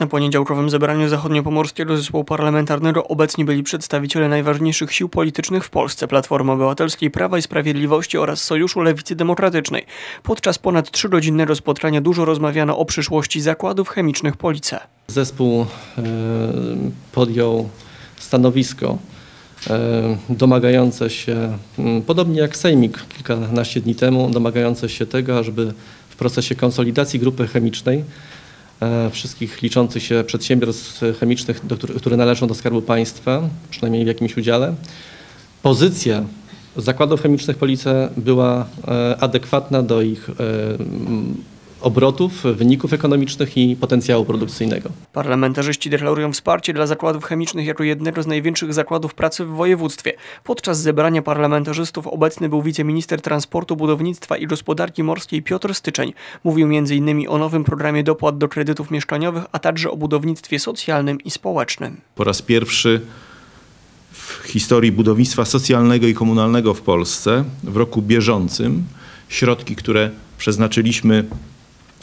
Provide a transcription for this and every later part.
Na poniedziałkowym zebraniu zachodniopomorskiego zespołu parlamentarnego obecni byli przedstawiciele najważniejszych sił politycznych w Polsce, Platformy Obywatelskiej, Prawa i Sprawiedliwości oraz Sojuszu Lewicy Demokratycznej. Podczas ponad trzygodzinnego spotkania dużo rozmawiano o przyszłości zakładów chemicznych Police. Zespół e, podjął stanowisko e, domagające się, podobnie jak Sejmik kilkanaście dni temu, domagające się tego, ażeby w procesie konsolidacji grupy chemicznej wszystkich liczących się przedsiębiorstw chemicznych, do, które należą do Skarbu Państwa, przynajmniej w jakimś udziale, pozycja zakładów chemicznych Police była e, adekwatna do ich e, obrotów, wyników ekonomicznych i potencjału produkcyjnego. Parlamentarzyści deklarują wsparcie dla zakładów chemicznych jako jednego z największych zakładów pracy w województwie. Podczas zebrania parlamentarzystów obecny był wiceminister transportu, budownictwa i gospodarki morskiej Piotr Styczeń. Mówił m.in. o nowym programie dopłat do kredytów mieszkaniowych, a także o budownictwie socjalnym i społecznym. po raz pierwszy w historii budownictwa socjalnego i komunalnego w Polsce w roku bieżącym środki, które przeznaczyliśmy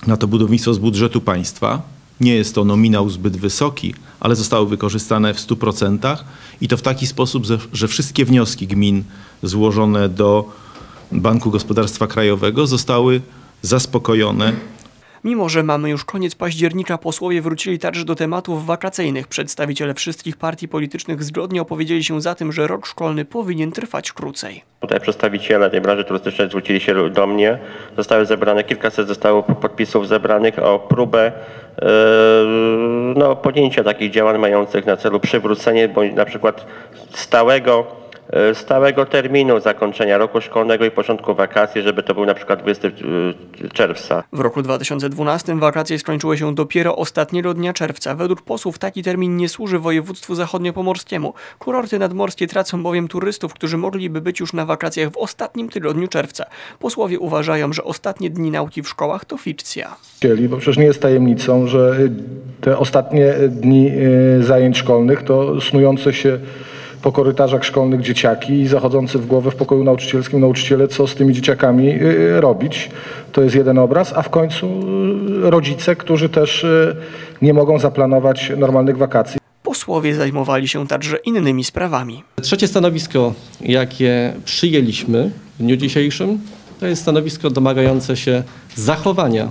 na to budownictwo z budżetu państwa, nie jest to nominał zbyt wysoki, ale zostały wykorzystane w 100% i to w taki sposób, że- wszystkie wnioski gmin złożone do Banku Gospodarstwa Krajowego zostały zaspokojone Mimo, że mamy już koniec października, posłowie wrócili także do tematów wakacyjnych. Przedstawiciele wszystkich partii politycznych zgodnie opowiedzieli się za tym, że rok szkolny powinien trwać krócej. Tutaj przedstawiciele tej branży turystycznej zwrócili się do mnie. Zostały zebrane kilkaset zostało podpisów zebranych o próbę e, no, podjęcia takich działań mających na celu przywrócenie bądź na przykład stałego, stałego terminu zakończenia roku szkolnego i początku wakacji, żeby to był na przykład 20 e, czerwca. W roku 2012 wakacje skończyły się dopiero ostatniego dnia czerwca. Według posłów taki termin nie służy województwu zachodniopomorskiemu. Kurorty nadmorskie tracą bowiem turystów, którzy mogliby być już na wakacjach w ostatnim tygodniu czerwca. Posłowie uważają, że ostatnie dni nauki w szkołach to fikcja. chcieli, bo przecież nie jest tajemnicą, że y, te ostatnie dni zajęć szkolnych to snujące się po korytarzach szkolnych dzieciaki i zachodzący w głowę w pokoju nauczycielskim nauczyciele, co z tymi dzieciakami y, robić. To jest jeden obraz, a w końcu y, rodzice, którzy też y, nie mogą zaplanować normalnych wakacji. Posłowie zajmowali się także innymi sprawami. Trzecie stanowisko, jakie przyjęliśmy w dniu dzisiejszym, to jest stanowisko domagające się zachowania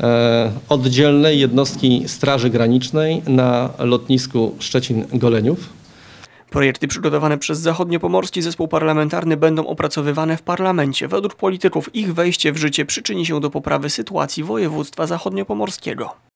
e, oddzielnej jednostki Straży Granicznej na lotnisku Szczecin-Goleniów. Projekty przygotowane przez Zachodniopomorski Zespół Parlamentarny będą opracowywane w parlamencie. Według polityków ich wejście w życie przyczyni się do poprawy sytuacji województwa zachodniopomorskiego.